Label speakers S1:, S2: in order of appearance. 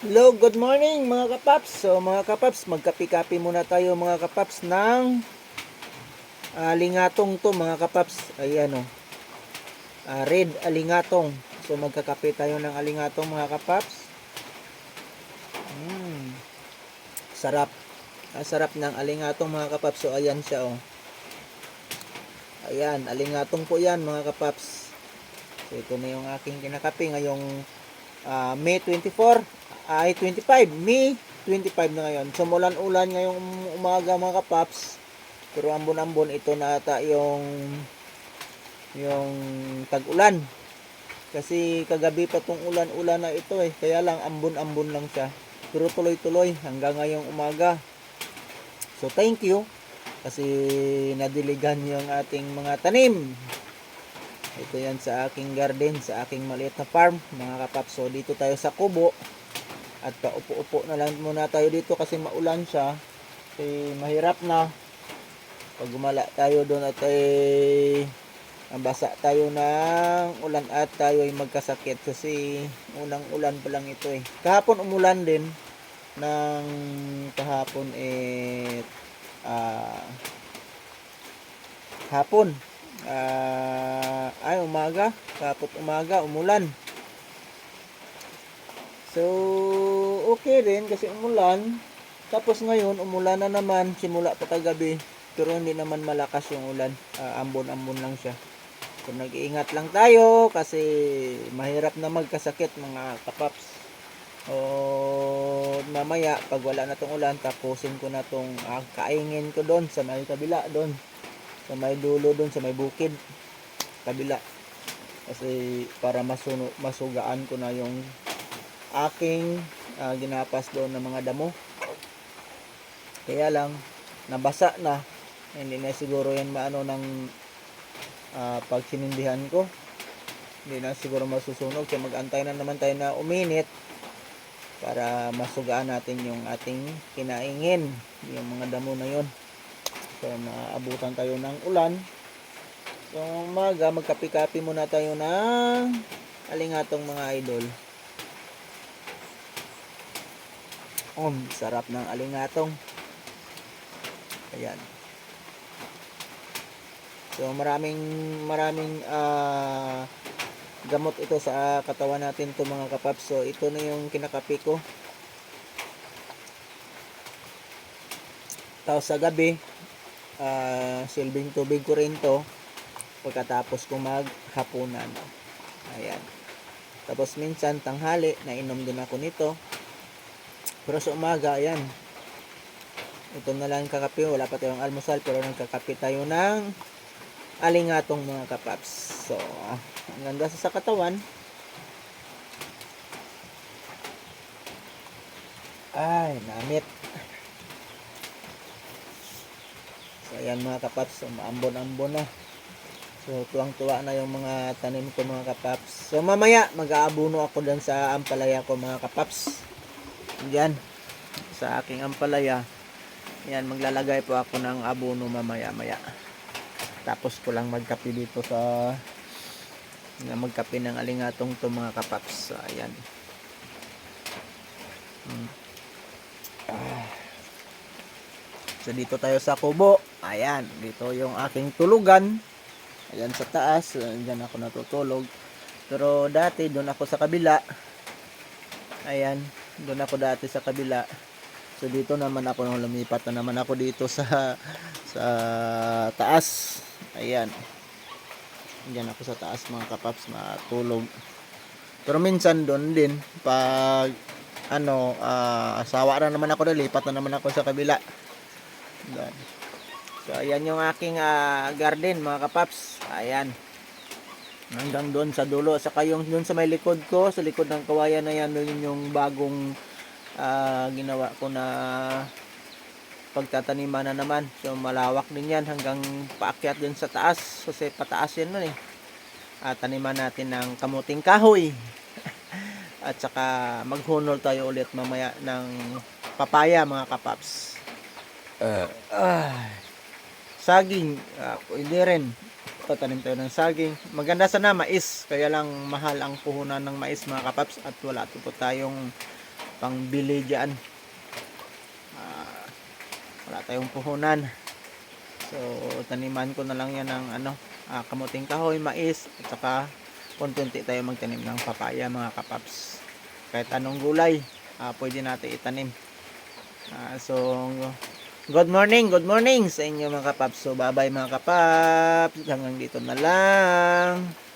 S1: Hello, good morning mga kapaps. So mga kapaps, magkapi-kapi muna tayo mga kapaps ng alingatong to mga kapaps. Ayan o. Ah, red alingatong. So magkakape tayo ng alingatong mga kapaps. Mm. Sarap. Ang sarap ng alingatong mga kapaps. So ayan siya o. Ayan, alingatong po yan mga kapaps. So ito na yung aking kinakape ngayong ah, May 24 ay 25 May 25 na ngayon. So mulan-ulan ngayong um- umaga mga kapaps. Pero ambon-ambon ito na ata yung yung tag-ulan. Kasi kagabi pa tong ulan-ulan na ito eh. Kaya lang ambon-ambon lang siya. Pero tuloy-tuloy hanggang ngayong umaga. So thank you. Kasi nadiligan yung ating mga tanim. Ito yan sa aking garden, sa aking maliit na farm, mga kapaps. So, dito tayo sa kubo. At paupo-upo na lang muna tayo dito kasi maulan siya. Kasi mahirap na. Pag gumala tayo doon at ay basa tayo ng ulan at tayo ay magkasakit kasi unang ulan pa lang ito eh. Kahapon umulan din ng kahapon eh ah, hapon Ah, ay umaga kapot umaga umulan so okay rin kasi umulan. Tapos ngayon umulan na naman simula pa kagabi. Pero hindi naman malakas yung ulan. Ah, ambon-ambon lang siya. So nag-iingat lang tayo kasi mahirap na magkasakit mga kapaps. O mamaya pag wala na tong ulan tapusin ko na tong ah, kaingin ko doon sa may kabila doon. Sa may dulo doon sa may bukid. Kabila. Kasi para masuno, masugaan ko na yung aking ah, ginapas doon ng mga damo. Kaya lang nabasa na. Hindi na siguro yan maano ng ah, pag ko. Hindi na siguro masusunog. Kaya magantay na naman tayo na uminit para masugaan natin yung ating kinaingin yung mga damo na yon So, maabutan tayo ng ulan. So, umaga, magkapi-kapi muna tayo ng alingatong mga idol. Um, sarap ng alingatong. Ayan. So, maraming, maraming ah, gamot ito sa katawan natin to mga kapaps. So, ito na yung kinakapi ko. Tapos sa gabi, ah silbing tubig ko rin to pagkatapos ko maghapunan ayan tapos minsan tanghali nainom din ako nito pero sa umaga ayan ito na lang kakape wala pa tayong almusal pero nagkakape tayo ng alingatong mga kapaps so ang ganda sa katawan ay namit So, ayan mga kapaps, so, maambon-ambon na. So, tuwang-tuwa na yung mga tanim ko mga kapaps. So, mamaya, mag-aabuno ako dyan sa ampalaya ko mga kapaps. Yan, sa aking ampalaya. Yan, maglalagay po ako ng abono mamaya-maya. Tapos ko lang magkape dito sa na magkape ng alingatong to mga kapaps. So, ayan. Hmm. Ah. So dito tayo sa kubo. Ayan, dito yung aking tulugan. Ayan sa taas, diyan ako natutulog. Pero dati doon ako sa kabila. Ayan, doon ako dati sa kabila. So dito naman ako nung lumipat na naman ako dito sa sa taas. Ayan. Diyan ako sa taas mga kapaps matulog. Pero minsan doon din pag ano, ah, asawa na naman ako, lipat na naman ako sa kabila. Doon. So, ayan yung aking ah, garden, mga kapaps. Ayan. Hanggang doon sa dulo. Saka yung doon sa may likod ko, sa likod ng kawayan na yan, doon yung bagong ah, ginawa ko na pagtataniman na naman. So, malawak din yan hanggang paakyat din sa taas. Kasi pataas yan nun eh. At taniman natin ng kamuting kahoy. At saka maghunol tayo ulit mamaya ng papaya mga kapaps. Ah, saging, ah, pwede rin. Tatanim tayo ng saging. Maganda sana mais, kaya lang mahal ang puhunan ng mais mga kapaps at wala po tayong pangbili dyan. Ah, wala tayong puhunan. So, taniman ko na lang yan ng ano, ah, kamuting kahoy, mais, at saka kuntunti tayo magtanim ng papaya mga kapaps. Kahit anong gulay, ah, pwede natin itanim. Ah, so, good morning, good morning sa inyo mga kapaps. So, bye-bye mga kapaps. Hanggang dito na lang.